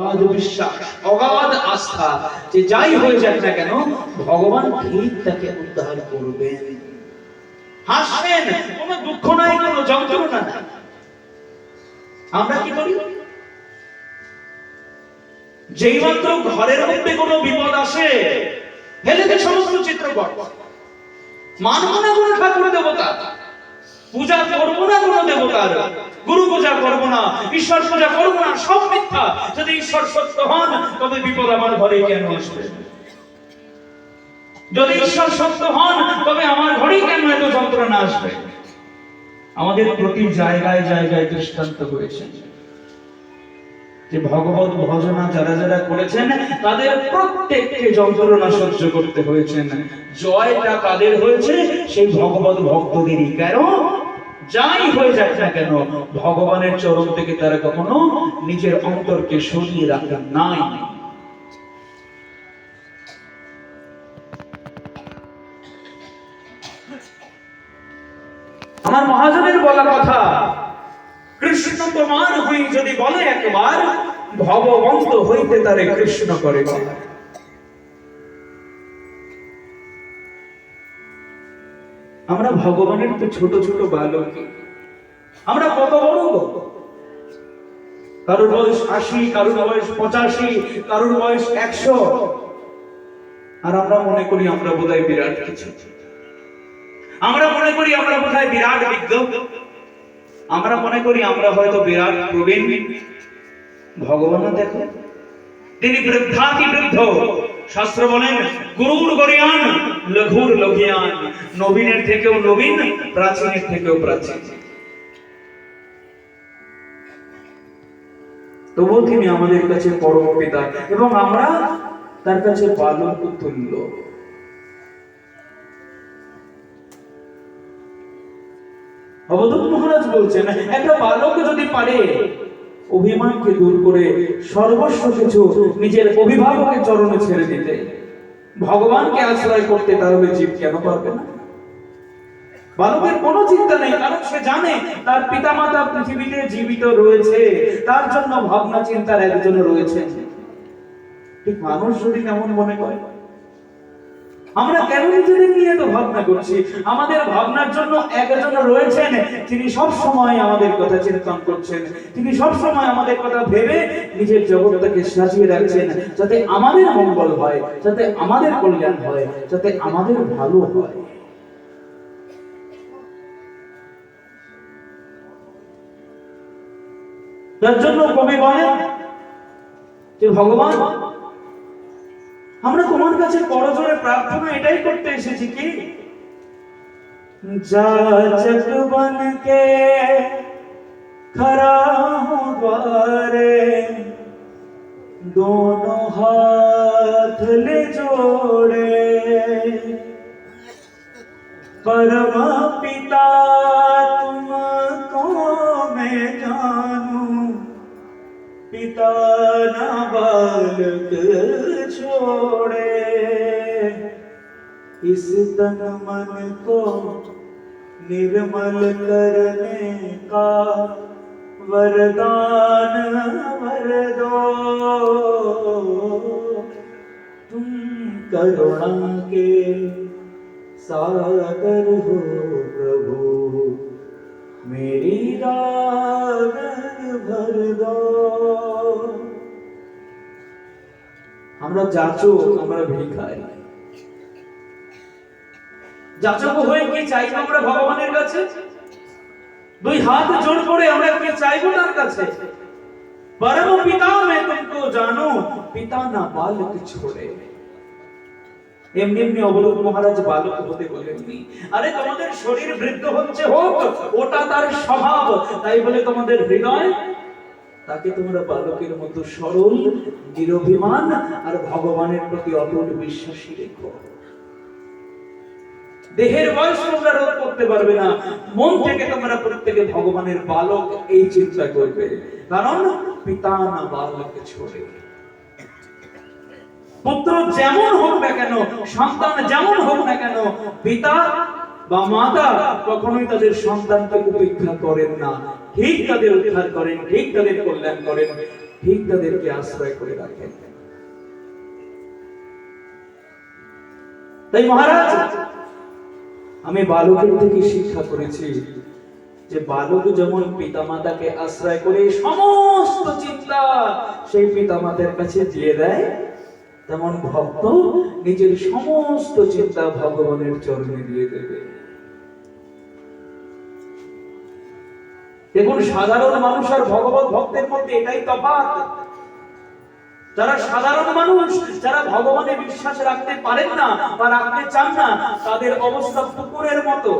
অগাধ বিশ্বাস, অগাধ আস্থা, যে যাই হয়ে যাক না কেন, ভগবান তাকে উদ্ধার করবেন। হাসবেন, কোনো দুঃখ নাই, কোনো যন্ত্রণা নাই। আমরা কি করি? যেই মাত্র ঘরের মধ্যে কোনো বিপদ আসে, ফেলে সমস্ত চিত্রপট মানব না কোনো ঠাকুর দেবতা। পূজা করব না কোনো দেবতার গুরু পূজা করব না, ঈশ্বর পূজা করব না, সব মিথ্যা। যদি ঈশ্বর সত্য হন, তবে বিপদ আমার ঘরে কেন আসবে? যদি ঈশ্বর সত্য হন, তবে আমার ঘরেই কেন এত যন্ত্রণা আসবে? আমাদের প্রতি জায়গায় জায়গায় দৃষ্টান্ত হয়েছে যে ভগবত ভজনা যারা যারা করেছেন, তাদের প্রত্যেককে যন্ত্রণা সহ্য করতে হয়েছেন। জয়টা কাদের হয়েছে? সেই ভগবত ভক্তদেরই। কেন? যাই হয়ে যাক না কেন, ভগবানের চরণ থেকে তারা কখনো নিজের অন্তরকে সরিয়ে রাখেন নাই। আমার মহাজনের বলা কথা, কৃষ্ণ প্রমাণ হই যদি বলে একবার ভগবন্ত হইতে তারে কৃষ্ণ করে আমরা ভগবানের তো ছোট ছোট বালক। আমরা কত বড়? কারোর বয়স আশি, কারোর বয়স পঁচাশি, কারোর বয়স একশো। আর আমরা মনে করি আমরা বোধহয় বিরাট কিছু। আমরা মনে করি আমরা বোধহয় বিরাট বিজ্ঞ আমরা মনে করি আমরা হয়তো বিরাট প্রবীণ। ভগবান দেখো, তিনি বৃদ্ধাতি বৃদ্ধ। শাস্ত্র বলেন, গুরুর গরিয়ান লঘুর লঘিয়ান। নবীনের থেকেও নবীন, প্রাচীনের থেকেও প্রাচীন। তবুও তিনি আমাদের কাছে পরম পিতা এবং আমরা তার কাছে বালক তুল্য। অবধূত মহারাজ বলছেন, একটা বালক যদি পারে অভিমানকে দূর করে সর্বস্ব কিছু নিজের অভিভাবকের চরণে ছেড়ে দিতে। ভগবানকে আশ্রয় করতে তাহলে জীব কেন পারবে না? বালকের কোনো চিন্তা নেই, কারণ সে জানে তার পিতামাতা পৃথিবীতে জীবিত রয়েছে। তার জন্য ভাবনা চিন্তার একজন রয়েছে ঠিক মানুষ যদি কেমন মনে করে আমরা কেন নিজেদের নিয়ে তো ভাবনা করছি? আমাদের ভাবনার জন্য একজন রয়েছেন, তিনি সব সময় আমাদের কথা চিন্তন করছেন। তিনি সব সময় আমাদের কথা ভেবে নিজের জগৎটাকে সাজিয়ে রাখছেন, যাতে আমাদের মঙ্গল হয়, যাতে আমাদের কল্যাণ হয়, যাতে আমাদের ভালো হয়। যার জন্য কবি বলেন যে, ভগবান আমরা তোমার কাছে করজোরে প্রার্থনা এটাই করতে এসেছি কি যাচক বন কে खड़ा हूँ द्वारे दोनों हाथ ले जोड़े परम पिता तुमको मैं जानूं पिता न बालक छोड़े। इस तन मन को निर्मल करने का वरदान वर दो। तुम करुणा के सागर हो प्रभु, मेरी रागन भर दो। আমরা যাচো, আমরা ভিখারি। যাচক হয়ে কি চাইব আমরা ভগবানের কাছে? দুই হাত জোর করে আমরা কি চাইব তার কাছে? পরম পিতা মে জানো, পিতা না বালক ছোড়ে। এমনি এমনি অবলোক মহারাজ বালক হতে বলেননি আরে, তোমাদের শরীর বৃদ্ধ হচ্ছে হোক, ওটা তার স্বভাব। তাই বলে তোমাদের হৃদয় তাকে তোমরা বালকের মতো সরল, নিরভিমান আর ভগবানের প্রতি অটল বিশ্বাসী রেখো। দেহের বয়স তোমরা রোধ করতে পারবে না। মন থেকে তোমরা প্রত্যেকে ভগবানের বালক এই চিন্তা করবে। কারণ পিতা না বালক ছোড়ে পুত্র যেমন হোক না কেন, সন্তান যেমন হোক না কেন, পিতা বা মাতা কখনোই তাদের সন্তানকে উপেক্ষা করেন না। ঠিক তাদের উদ্ধার করেন, ঠিক তাদের কল্যাণ করেন, ঠিক তাদেরকে আশ্রয় করে রাখেন। তাই মহারাজ, আমি বালকের থেকে শিক্ষা করেছি যে বালক যেমন পিতামাতাকে আশ্রয় করে সমস্ত চিন্তা সেই পিতামাতার কাছে দিয়ে দেয়, তেমন ভক্ত নিজের সমস্ত চিন্তা ভগবানের চরণে দিয়ে দেবে। দেখুন, সাধারণ মানুষ আর ভগবত ভক্তের মধ্যে এটাই তফাৎ। যারা সাধারণ মানুষ, যারা ভগবানে বিশ্বাস রাখতে পারেন না বা রাখতে চান না, তাদের অবস্থা পুকুরের মতো।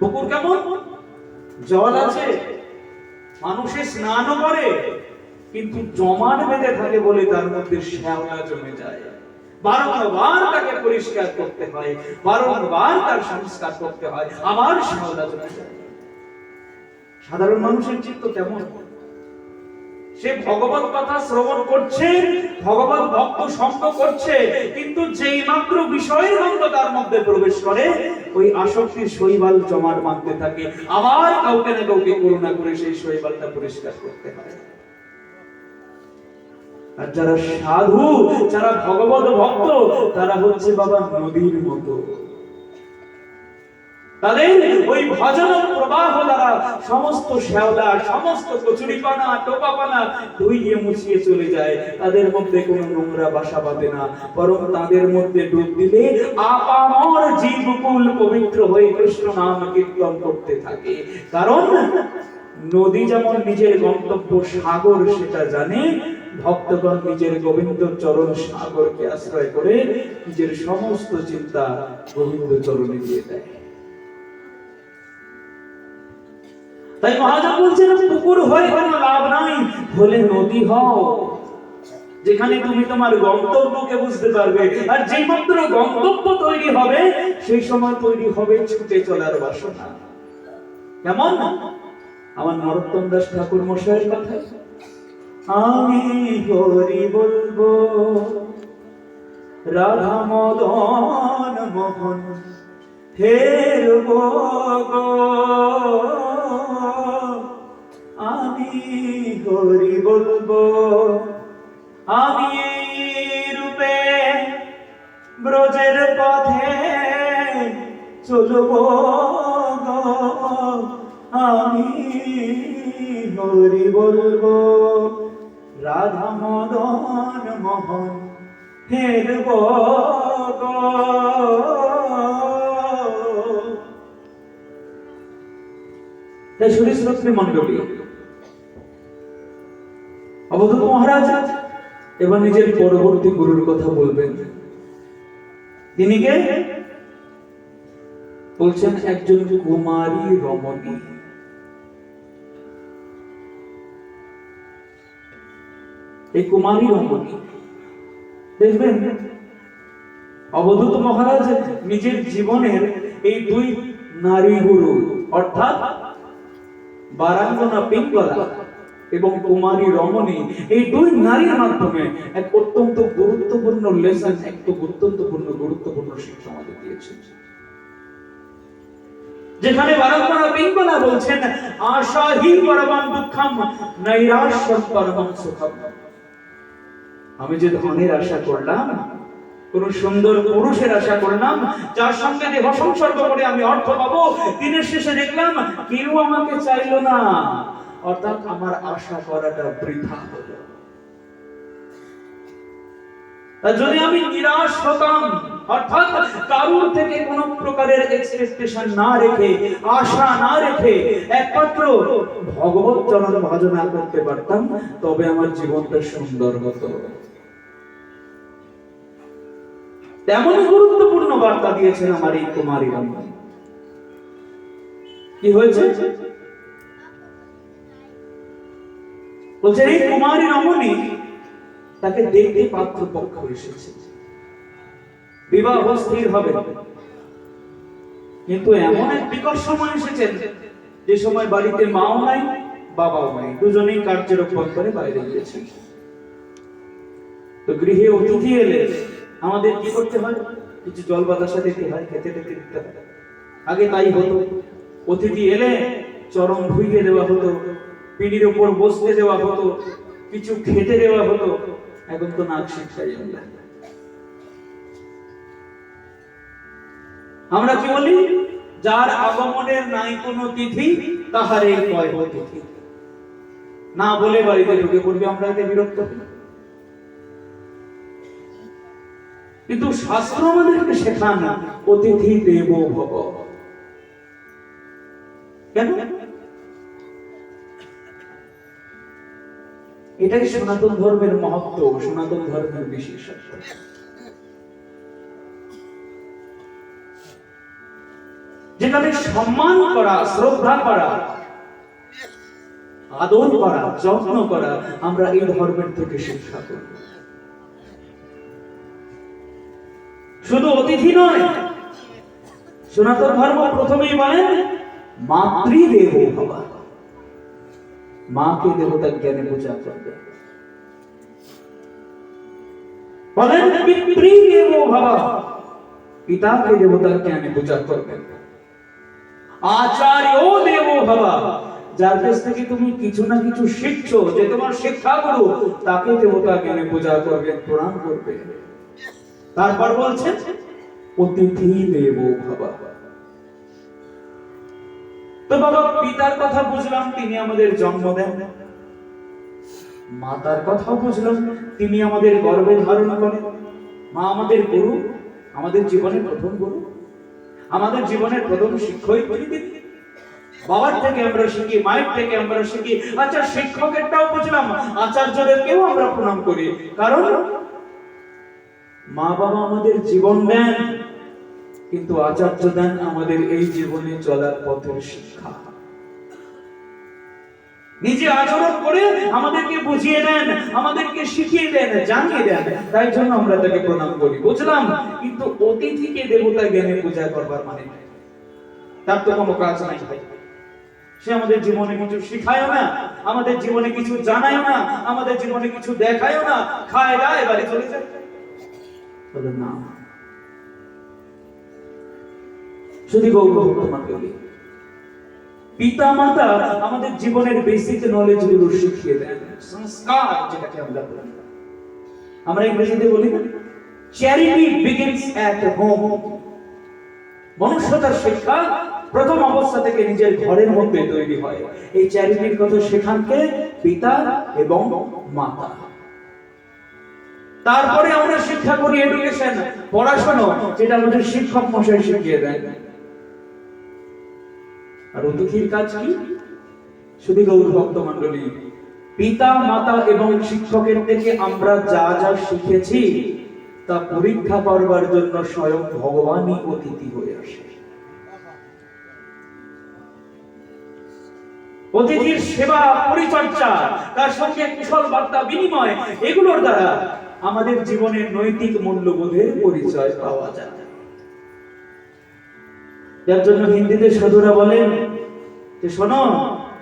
পুকুর কেমন? জল আছে। মানুষে স্নানও করে, কিন্তু জমাট বেঁধে থাকে বলে তার মধ্যে শ্যাওলা জমে যায়। বারংবার তাকে পরিষ্কার করতে হয়, বারংবার তার সংস্কার করতে হয় যায় সাধারণ মানুষের চিত্ত কেমন? সে ভগবত কথা শ্রবণ করছে, ভগবত ভক্ত সঙ্গ করছে, কিন্তু যেই মাত্র বিষয়ের গন্ধ তার মধ্যে প্রবেশ করে, ওই আসক্তির শৈবাল জমাট বাঁধতে থাকে। আবার কাউকে না কাউকে করুণা করে সেই শৈবালটা পরিষ্কার করতে হয়। আর যারা সাধু, যারা ভগবত ভক্ত, তারা হচ্ছে বাবা নদীর মতো। তাদের ওই ভজন প্রবাহ দ্বারা সমস্ত শ্যাওলা, সমস্ত কচুরিপানা, টোপাপানা ধুইয়ে মুছিয়ে চলে যায়। তাদের মধ্যে কোনো নোংরা বাসা বাঁধে না, বরং তাদের মধ্যে ডুব দিলে আপামর জীবকুল পবিত্র হয়ে কৃষ্ণ নাম কীর্তন করতে থাকে। কারণ নদী যেমন নিজের গন্তব্য সাগর, সেটা জানে ভক্তগণ নিজের গোবিন্দ চরণ সাগরকে আশ্রয় করে নিজের সমস্ত চিন্তা গোবিন্দ চরণে দিয়ে দেয়। তাই মহাজন বলছেন পুকুর হয়ে কোনো লাভ নাই হলে নদী হও। যেখানে তুমি তোমার গন্তব্যকে বুঝতে পারবে, আর যে মাত্র গন্তব্য তৈরি হবে, সেই সময় তৈরি হবে ছুটে চলার বাসনা। কেমন? আমার নরোত্তম দাস ঠাকুর মশাইয়ের কথা আমি হরি বলব, রাধা মদন মোহন ফেরবো আমি হরি বলব, আমি রূপে ব্রজের পথে চলবো আমি হরি বলব নিজের পরবর্তী গুরুর কথা বলবেন। তিনি কে? বলছেন একজন কুমারী রমণী। এই কুমারী রমণী। দেখবেন অবধূত মহারাজ, নিজের জীবনের এই দুই নারী গুরু, অর্থাৎ বারাঙ্গনা পিঙ্গলা এবং কুমারী রমণী, এই দুই নারীর মাধ্যমে এক অত্যন্ত গুরুত্বপূর্ণ লেসন, এক অত্যন্তপূর্ণ গুরুত্বপূর্ণ শিক্ষা আমাদের দিয়েছেন। যেখানে বারাঙ্গনা পিঙ্গলা বলছেন আশাহি পরমাম দুঃখম, নৈরাশ্যম পরমাম সুখম। আমি যে ধনের আশা করলাম কোন সুন্দর পুরুষের আশা করলাম, যার সঙ্গে দেহ সংসর্গ করে আমি অর্থ পাবো, দিনের শেষে দেখলাম কেউ আমাকে চাইলো না। অর্থাৎ আমার আশা করাটা বৃথা হলো। যদি আমি নিরাশ হতাম, অর্থাৎ কারুর থেকে কোন প্রকারের এক্সপেকটেশন না রেখে, আশা না রেখে একমাত্র ভগবত চরণ ভজনা করতে পারতাম, তবে আমার জীবনটা সুন্দর হতো। তেমন গুরুত্বপূর্ণ বার্তা দিয়েছেন আমার এই কুমারী কি হয়েছে? এই কুমারী রমণী তাকে দেখতে এসেছে। বিবাহ স্থির হবে। কিন্তু এমন এক বিকট সময় এসেছেন যে সময় বাড়িতে মাও নাই, বাবাও নাই। দুজনেই কার্যের করে বাইরে গিয়েছেন তো গৃহে অতিথি এলে আমাদের কি করতে হয়? কিছু জল বাতাসা দিতে হয়? খেতে টেতে দিতে হয়। আগে তাই হতো। অতিথি এলে চরম ধুইয়ে দেওয়া হতো। পিঁড়ির উপর বসতে দেওয়া হতো। কিছু খেতে দেওয়া হতো। এখন তো নাক শিক্ষাই আমরা। আমরা কি বলি? যার আগমনের নাই কোনো তিথি, তাহার এই কয় তিথি না বলে বাড়িতে ঢুকে পড়বে। আমরা এতে বিরক্ত হই। কিন্তু শাস্ত্র আমাদেরকে শেখান, অতিথি দেব ভব। কেন? এটাই সনাতন ধর্মের মহত্ব, সনাতন ধর্মের বিশেষত্ব। যেখানে সম্মান করা, শ্রদ্ধা করা, আদর করা, যত্ন করা, আমরা এই ধর্মের থেকে শিক্ষা করি শুধু অতিথি নয়, সনাতন ধর্ম প্রথমেই বলেন মাতৃদেব ভবা মাকে দেবতার জ্ঞানে পূজা করবে। বলেন, পিতৃদেব ভবা পিতাকে দেবতার জ্ঞানে পূজা করবেন আচার্য দেব ভবা যার কাছ থেকে তুমি কিছু না কিছু শিখছো, যে তোমার শিক্ষাগুরু, তাকে দেবতা জ্ঞানে পূজা করবেন প্রণাম করবে। তারপর বলছেন, অতিথি দেব ভবা। তো বাবা, পিতার কথা বুঝলাম, তিনি আমাদের জন্ম দেন। মাতার কথাও বুঝলাম, তিনি আমাদের গর্বে ধারণ করেন। মা আমাদের গুরু, আমাদের জীবনের প্রথম গুরু। আমাদের জীবনের প্রথম তিনি বাবার থেকে আমরা শিখি, মায়ের থেকে আমরা শিখি। আচ্ছা শিক্ষকেরটাও বুঝলাম, আচার্যদেরকেও আমরা প্রণাম করি। কারণ মা বাবা আমাদের জীবন দেন, কিন্তু আচার্য দেন আমাদের এই জীবনে চলার পথের শিক্ষা। নিজে আচরণ করে আমাদেরকে বুঝিয়ে দেন, আমাদেরকে শিখিয়ে দেন, জানিয়ে দেন। তাই জন্য আমরা তাকে প্রণাম করি। বুঝলাম? কিন্তু অতিথিকে দেবতা জ্ঞানে পূজা করবার মানে তার তো কোনো কাজ নাই ভাই। সে আমাদের জীবনে কিছু শিখায়ও না, আমাদের জীবনে কিছু জানায়ও না, আমাদের জীবনে কিছু দেখায়ও না, খায় দায়, বাড়ি চলে যায়। বলে না শুধু গৌরব মন্ডলী পিতা মাতা আমাদের জীবনের বেসিক নলেজগুলো শিখিয়ে দেন, সংস্কার যেটাকে আমরা বলি। আমরা ইংরেজিতে বলি চ্যারিটি বিগিনস অ্যাট হোম মনুষ্যতার শিক্ষা প্রথম অবস্থা থেকে নিজের ঘরের মধ্যে তৈরি হয়। এই চ্যারিটির কথা সেখানকে পিতা এবং মাতা। তারপরে আমরা শিক্ষা করি এডুকেশন পড়াশোনা, যেটা আমাদের শিক্ষক মশাই শিখিয়ে দেন আর অতিথির কাজ কি? শুধু গৌর ভক্ত মন্ডলী পিতা, মাতা এবং শিক্ষকের থেকে আমরা যা যা শিখেছি, তা পরীক্ষা করবার জন্য স্বয়ং ভগবানই অতিথি হয়ে আসে। অতিথির সেবা, পরিচর্যা, তার সঙ্গে কুশল বার্তা বিনিময়, এগুলোর দ্বারা আমাদের জীবনের নৈতিক মূল্যবোধের পরিচয় পাওয়া যায় যার জন্য হিন্দিতে সাধুরা বলেন যে শোনো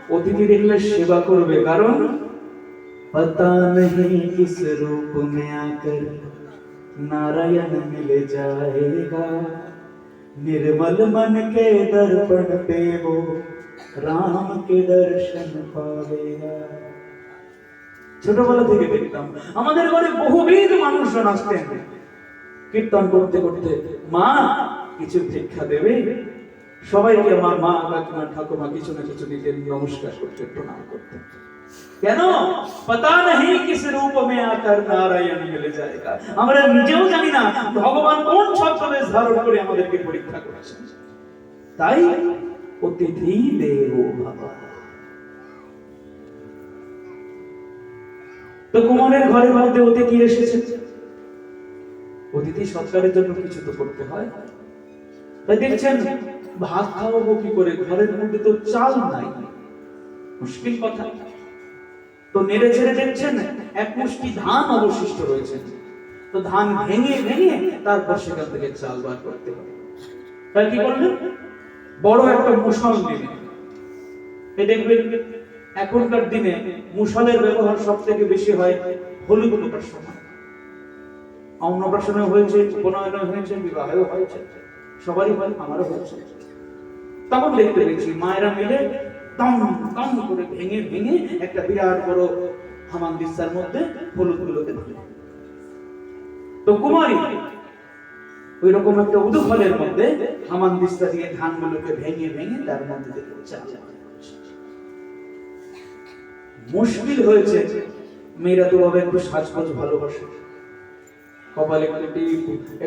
অতিথি দেখলে সেবা করবে কারণ पता नहीं किस रूप में आकर नारायण मिल जाएगा निर्मल मन के दर्पण पे वो राम के दर्शन पावेगा ছোটবেলা থেকে দেখতাম। আমাদের ঘরে বহুবিধ মানুষজন আসতেন। কীর্তন করতে করতে, মা, কিছু ভিক্ষা দেবে? সবাইকে আমার মা, কাকিমা, ঠাকুমা কিছু না কিছু দিতেন, নমস্কার করতে প্রণাম করতেন। কেন? পতা নেই কিস রূপ মে আকার নারায়ণ মিলে যায়গা আমরা নিজেও জানি না ভগবান কোন ছদ্মবেশ ধারণ করে আমাদেরকে পরীক্ষা করেছেন। তাই অতিথি দেব বাবা কুমারের ঘরের মধ্যে অতিথি এসেছে? অতিথি সৎকারের জন্য কিছু তো করতে হয়। তাই দেখছেন, ভাত খাওয়াবো কি করে? ঘরের মধ্যে তো চাল নাই। মুশকিল কথা। তো নেড়ে ছেড়ে দেখছেন, এক মুষ্টি ধান অবশিষ্ট রয়েছে। তো ধান ভেঙে ভেঙে তারপর সেখান থেকে চাল বার করতে হবে। তাই কি করলেন? বড় একটা মুসল নেবে দেখবেন এখনকার দিনে মুসলের ব্যবহার সব থেকে বেশি হয় হলুদ লোকার সময় অন্নপ্রাশনে হয়েছে উপনয়নে হয়েছে, বিবাহেও হয়েছে। সবারই হয়, আমারও হয়েছে। তখন দেখতে পেয়েছি, মায়েরা মিলে টং টং করে ভেঙে ভেঙে একটা বিরাট বড় হামান মধ্যে হলুদ গুলোকে দিল তো কুমারী ওই রকম একটা উদু মধ্যে হামান দিস্তা দিয়ে ধানগুলোকে ভেঙে ভেঙে তার মধ্যে চাল মুশকিল হয়েছে। মেয়েরা তো ভাবে একটু সাজগোজ ভালোবাসে। কপালে একটু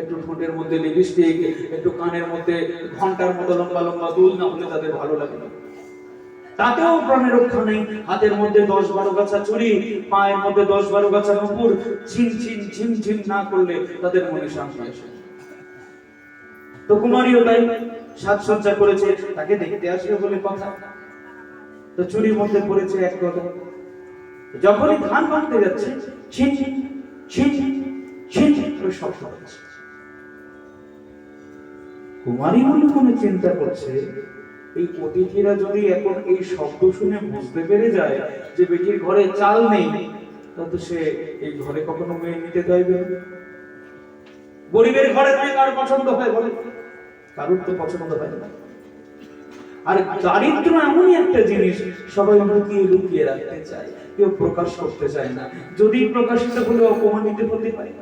একটু ঠোঁটের মধ্যে লিপস্টিক একটু কানের মধ্যে ঘণ্টার মতো লম্বা লম্বা দুল না হলে তাদের ভালো লাগে না। তাতেও প্রাণের রক্ষা নেই। হাতের মধ্যে দশ বারো গাছা চুরি, পায়ের মধ্যে দশ বারো গাছা নুপুর ঝিম ঝিম ঝিম ঝিম না করলে তাদের মনে শান্তি আসে তো কুমারীও তাই সাজসজ্জা করেছে। তাকে দেখতে আসবে বলে কথা। তো চুরির মধ্যে পড়েছে এক কথা। যখনই ধান ভাঙতে যাচ্ছে, ছিন ছিন ছিন ছিন ছিন করে শব্দ হচ্ছে কুমারী মনে চিন্তা করছে? এই অতিথিরা যদি এখন এই শব্দ শুনে বুঝতে পেরে যায় যে বেটির ঘরে চাল নেই, তাহলে সে এই ঘরে কখনো মেয়ে নিতে চাইবে গরিবের ঘরে মেয়ে কার পছন্দ হয় বলে। কারোর তো পছন্দ হয় না। আর দারিদ্র এমনই একটা জিনিস, সবাই লুকিয়ে লুকিয়ে রাখতে চায়, কেউ প্রকাশ করতে চায় না। যদি প্রকাশিত হলে অপমানিত হতে পারে।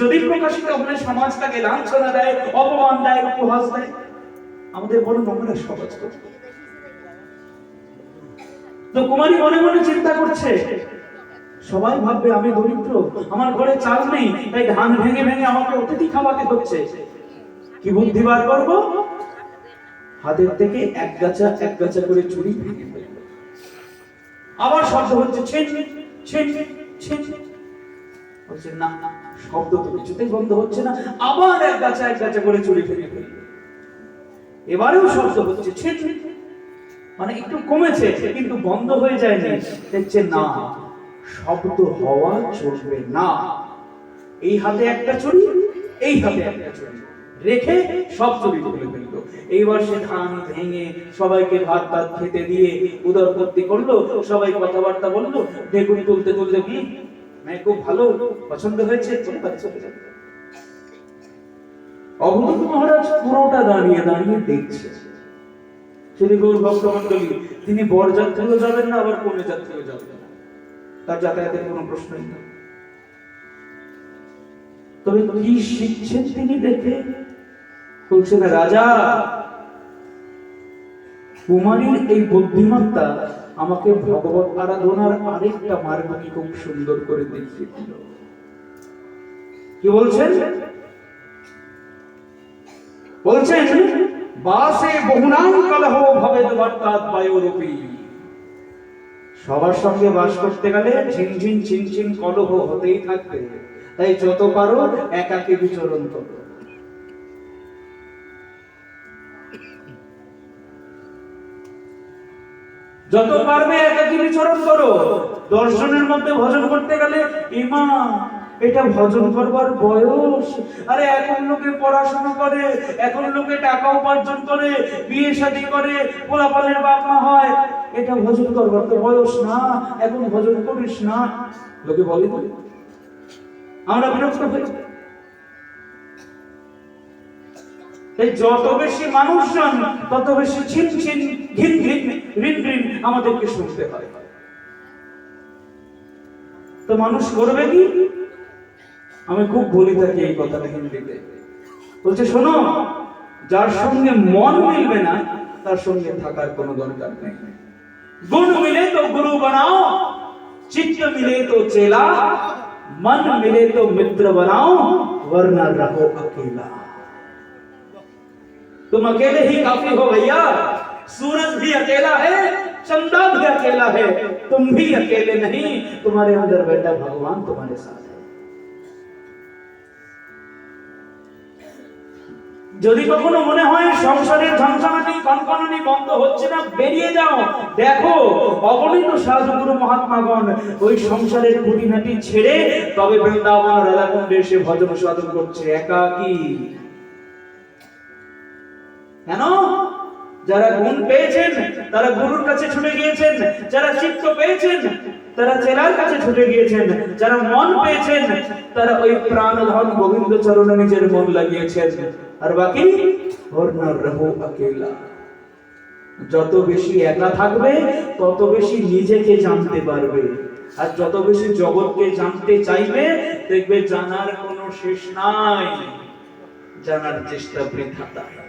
যদি প্রকাশিত হলে সমাজ তাকে লাঞ্ছনা দেয়, অপমান দেয়, উপহাস দেয়। আমাদের বড় নোংরা সমাজ তো। তো কুমারী মনে মনে চিন্তা করছে, সবাই ভাববে আমি দরিদ্র, আমার ঘরে চাল নেই, তাই ধান ভেঙে ভেঙে আমাকে অতিথি খাওয়াতে হচ্ছে। কি বুদ্ধি বার করব? হাতের থেকে এক গাছা এক গাছা করে চুরি। আবার শব্দ হচ্ছে ছেন ছেন ছেন। হচ্ছে না, শব্দ তো কিছুতেই বন্ধ হচ্ছে না। আবার এক গাছা এক গাছা করে চুরি ভেঙে ফেলল। এবারেও শব্দ হচ্ছে ছেন। মানে একটু কমেছে, কিন্তু বন্ধ হয়ে যায়নি। দেখছে, না, শব্দ হওয়া চলবে না। এই হাতে একটা চুরি এই হাতে একটা চুরি রেখে সব চুরি ফেলল। এইবার সে ধান ভেঙে সবাইকে ভাত ভাত খেতে দিয়ে উদরপত্তি করল, সবাই কথাবার্তা বলল ঢেকুন তুলতে তুলতে হুম মেয়ে খুব ভালো, পছন্দ হয়েছে? মহারাজ পুরোটা দাঁড়িয়ে দাঁড়িয়ে দেখছে। গৌর তিনি বরযাত্রীও যাবেন না, আবার যাত্রীও যাবেন না। তার যাতায়াতের কোনো প্রশ্নই নেই তবে কি শিখছেন তিনি দেখে? বলছেন, রাজা, কুমারীর এই বুদ্ধিমত্তা আমাকে ভগবত আরাধনার আরেকটা মার্গকে খুব সুন্দর করে দেখিয়ে দিল। কি বলছেন? বলছেন, বাসে বহুনাম কলহ ভবে দুবার্তাৎ বায়ুরূপী। সবার সঙ্গে বাস করতে গেলে ঝিনঝিন ঝিনঝিন কলহ হতেই থাকবে। তাই যত পারো একাকী বিচরণ করো। যত পারবে একাকী বিচরণ করো। দর্শনের মধ্যে ভজন করতে গেলে ইমা এটা ভজন করবার বয়স। আরে এখন লোকে পড়াশোনা করে এখন লোকে টাকা উপার্জন করে বিয়ে শাদী করে পোলাপালের বাপ মা হয়। এটা ভজন করবার তো বয়স না এখন ভজন করিস না। লোকে বলে আমরা বিরক্ত হই। এই যত বেশি মানুষজন তত বেশি ছিন ছিন ঘিন ঘিন রিন রিন আমাদেরকে শুনতে হয় তো মানুষ করবে কি আমি খুব বলি থাকি এই কথাটা হিন্দিতে বলছে শোনো যার সঙ্গে মন মিলবে না তার সঙ্গে থাকার কোনো দরকার নেই গুণ মিলে তো গুরু বানাও চিত্ত মিলে তো চেলা मन मिले तो मित्र बनाओ वरना रहो अकेला तुम अकेले ही काफी हो भैया सूरज भी अकेला है चंदा भी अकेला है तुम भी अकेले नहीं तुम्हारे अंदर बैठा भगवान तुम्हारे साथ है যদি কখনো মনে হয় সংসারের ঝনঝনানি কনকনানি বন্ধ হচ্ছে না বেরিয়ে যাও দেখো অগণিত সাধুগুরু মহাত্মাগণ ওই সংসারের খুঁটিনাটি ছেড়ে তবে বৃন্দাবন রাধাকুণ্ডে এসে ভজন সাধন করছে একাকী কেন? যারা গুণ পেয়েছেন, তারা গুরুর কাছে ছুটে গিয়েছেন। যারা চিত্ত পেয়েছেন, তারা চেরার কাছে ছুটে গিয়েছেন। যারা মন পেয়েছেন, তারা ওই প্রাণ ধন গোবিন্দ চরণে নিজের মন লাগিয়েছেন। আর বাকি? যত বেশি একা থাকবে, তত বেশি নিজেকে জানতে পারবে। আর যত বেশি জগৎকে জানতে চাইবে, দেখবে জানার কোনো শেষ নাই। জানার চেষ্টা বৃথা তাই।